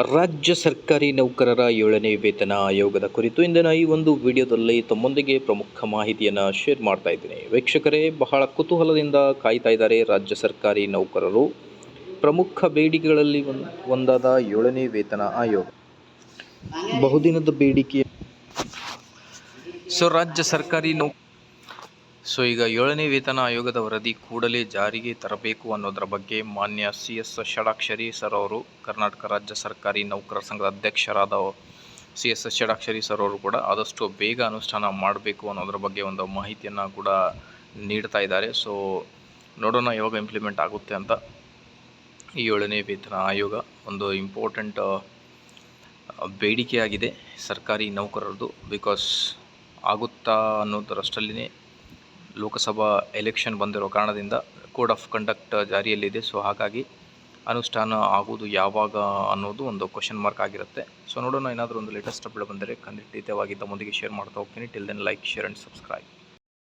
ರಾಜ್ಯ ಸರ್ಕಾರಿ ನೌಕರರ ಏಳನೇ ವೇತನ ಆಯೋಗದ ಕುರಿತು ಇಂದಿನ ಈ ಒಂದು ವಿಡಿಯೋದಲ್ಲಿ ತಮ್ಮೊಂದಿಗೆ ಪ್ರಮುಖ ಮಾಹಿತಿಯನ್ನು ಶೇರ್ ಮಾಡ್ತಾ ಇದ್ದೀನಿ. ವೀಕ್ಷಕರೇ, ಬಹಳ ಕುತೂಹಲದಿಂದ ಕಾಯ್ತಾ ಇದ್ದಾರೆ ರಾಜ್ಯ ಸರ್ಕಾರಿ ನೌಕರರು. ಪ್ರಮುಖ ಬೇಡಿಕೆಗಳಲ್ಲಿ ಒಂದ್- ಒಂದಾದ ಏಳನೇ ವೇತನ ಆಯೋಗ. ಬಹುದಿನದ ಬೇಡಿಕೆ. ಸೊ, ರಾಜ್ಯ ಸರ್ಕಾರಿ ನೌ ಸೊ ಈಗ ಏಳನೇ ವೇತನ ಆಯೋಗದ ವರದಿ ಕೂಡಲೇ ಜಾರಿಗೆ ತರಬೇಕು ಅನ್ನೋದರ ಬಗ್ಗೆ ಮಾನ್ಯ ಸಿ ಎಸ್ ಷಡಾಕ್ಷರಿ ಸರ್ ಅವರು, ಕರ್ನಾಟಕ ರಾಜ್ಯ ಸರ್ಕಾರಿ ನೌಕರರ ಸಂಘದ ಅಧ್ಯಕ್ಷರಾದ ಸಿ ಎಸ್ ಷಡಾಕ್ಷರಿ ಸರ್ ಅವರು ಕೂಡ ಆದಷ್ಟು ಬೇಗ ಅನುಷ್ಠಾನ ಮಾಡಬೇಕು ಅನ್ನೋದರ ಬಗ್ಗೆ ಒಂದು ಮಾಹಿತಿಯನ್ನು ಕೂಡ ನೀಡ್ತಾ ಇದ್ದಾರೆ. ಸೊ ನೋಡೋಣ ಯಾವಾಗ ಇಂಪ್ಲಿಮೆಂಟ್ ಆಗುತ್ತೆ ಅಂತ ಈ ಏಳನೇ ವೇತನ ಆಯೋಗ. ಒಂದು ಇಂಪಾರ್ಟೆಂಟ್ ಬೇಡಿಕೆಯಾಗಿದೆ ಸರ್ಕಾರಿ ನೌಕರರದು ಬಿಕಾಸ್ ಆಗುತ್ತಾ ಅನ್ನೋದರಷ್ಟಲ್ಲಿನೇ ಲೋಕಸಭಾ ಎಲೆಕ್ಷನ್ ಬಂದಿರೋ ಕಾರಣದಿಂದ ಕೋಡ್ ಆಫ್ ಕಂಡಕ್ಟ್ ಜಾರಿಯಲ್ಲಿದೆ. ಸೊ ಹಾಗಾಗಿ ಅನುಷ್ಠಾನ ಆಗುವುದು ಯಾವಾಗ ಅನ್ನೋದು ಒಂದು ಕ್ವಶನ್ ಮಾರ್ಕ್ ಆಗಿರುತ್ತೆ. ಸೊ ನೋಡೋಣ ಏನಾದರೂ ಒಂದು ಲೇಟೆಸ್ಟ್ ಅಪ್ಡೇಟ್ ಬಂದರೆ ಖಂಡಿತವಾಗಿ ತಮ್ಮೊಂದಿಗೆ ಶೇರ್ ಮಾಡ್ತಾ ಹೋಗ್ತೀನಿ. Till then like share and subscribe